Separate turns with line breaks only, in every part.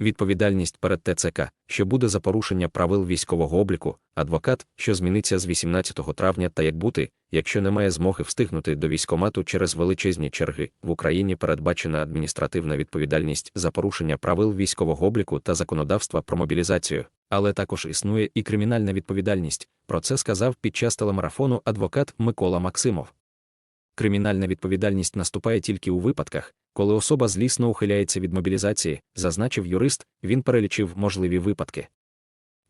Відповідальність перед ТЦК, що буде за порушення правил військового обліку, адвокат, що зміниться з 18 травня та як бути, якщо немає змоги встигнути до військомату через величезні черги. В Україні передбачена адміністративна відповідальність за порушення правил військового обліку та законодавства про мобілізацію, але також існує і кримінальна відповідальність. Про це сказав під час телемарафону адвокат Микола Максимов. Кримінальна відповідальність наступає тільки у випадках, коли особа злісно ухиляється від мобілізації, зазначив юрист, він перелічив можливі випадки.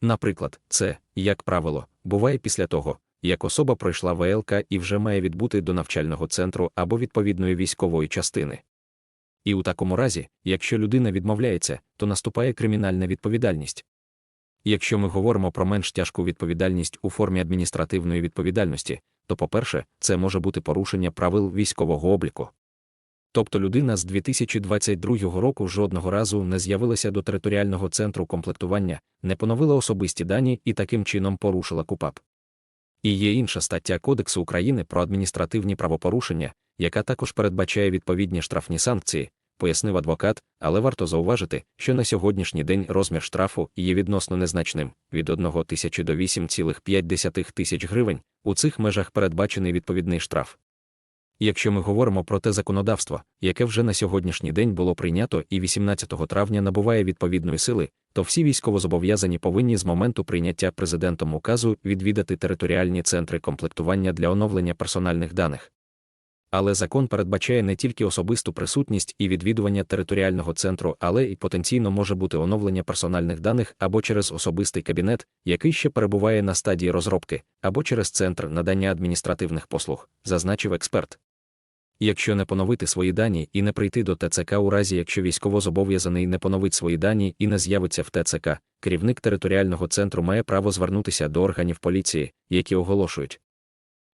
Наприклад, це, як правило, буває після того, як особа пройшла ВЛК і вже має відбути до навчального центру або відповідної військової частини. І у такому разі, якщо людина відмовляється, то наступає кримінальна відповідальність. Якщо ми говоримо про менш тяжку відповідальність у формі адміністративної відповідальності, то, по-перше, це може бути порушення правил військового обліку. Тобто людина з 2022 року жодного разу не з'явилася до територіального центру комплектування, не поновила особисті дані і таким чином порушила КУПАП. І є інша стаття Кодексу України про адміністративні правопорушення, яка також передбачає відповідні штрафні санкції, пояснив адвокат, але варто зауважити, що на сьогоднішній день розмір штрафу є відносно незначним від 1 тисячі до 8,5 тисяч гривень. У цих межах передбачений відповідний штраф. Якщо ми говоримо про те законодавство, яке вже на сьогоднішній день було прийнято і 18 травня набуває відповідної сили, то всі військовозобов'язані повинні з моменту прийняття президентом указу відвідати територіальні центри комплектування для оновлення персональних даних. Але закон передбачає не тільки особисту присутність і відвідування територіального центру, але й потенційно може бути оновлення персональних даних або через особистий кабінет, який ще перебуває на стадії розробки, або через центр надання адміністративних послуг, зазначив експерт. Якщо не поновити свої дані і не прийти до ТЦК у разі, якщо військовозобов'язаний не поновить свої дані і не з'явиться в ТЦК, керівник територіального центру має право звернутися до органів поліції, які оголошують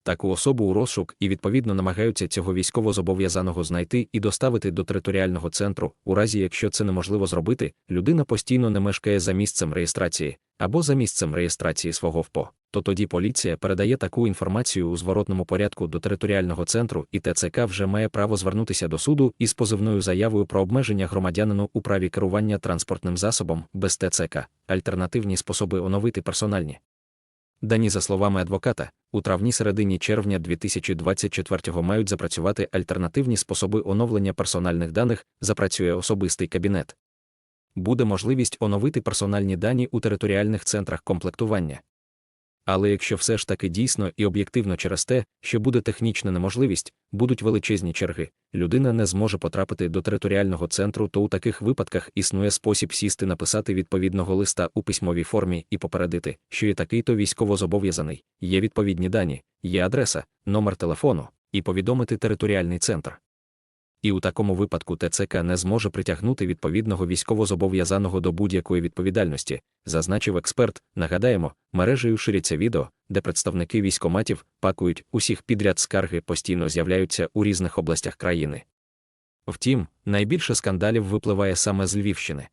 таку особу у розшук і відповідно намагаються цього військовозобов'язаного знайти і доставити до територіального центру, у разі якщо це неможливо зробити, людина постійно не мешкає за місцем реєстрації або за місцем реєстрації свого ВПО, то тоді поліція передає таку інформацію у зворотному порядку до територіального центру, і ТЦК вже має право звернутися до суду із позивною заявою про обмеження громадянину у праві керування транспортним засобом без ТЦК, альтернативні способи оновити персональні. Дані за словами адвоката, у травні-середині червня 2024 мають запрацювати альтернативні способи оновлення персональних даних, запрацює особистий кабінет. Буде можливість оновити персональні дані у територіальних центрах комплектування. Але якщо все ж таки дійсно і об'єктивно через те, що буде технічна неможливість, будуть величезні черги, людина не зможе потрапити до територіального центру, то у таких випадках існує спосіб сісти написати відповідного листа у письмовій формі і попередити, що є такий-то військовозобов'язаний, є відповідні дані, є адреса, номер телефону, і повідомити територіальний центр. І у такому випадку ТЦК не зможе притягнути відповідного військовозобов'язаного до будь-якої відповідальності, зазначив експерт. Нагадаємо, мережею ширяться відео, де представники військоматів пакують усіх підряд скарги постійно з'являються у різних областях країни. Втім, найбільше скандалів випливає саме з Львівщини.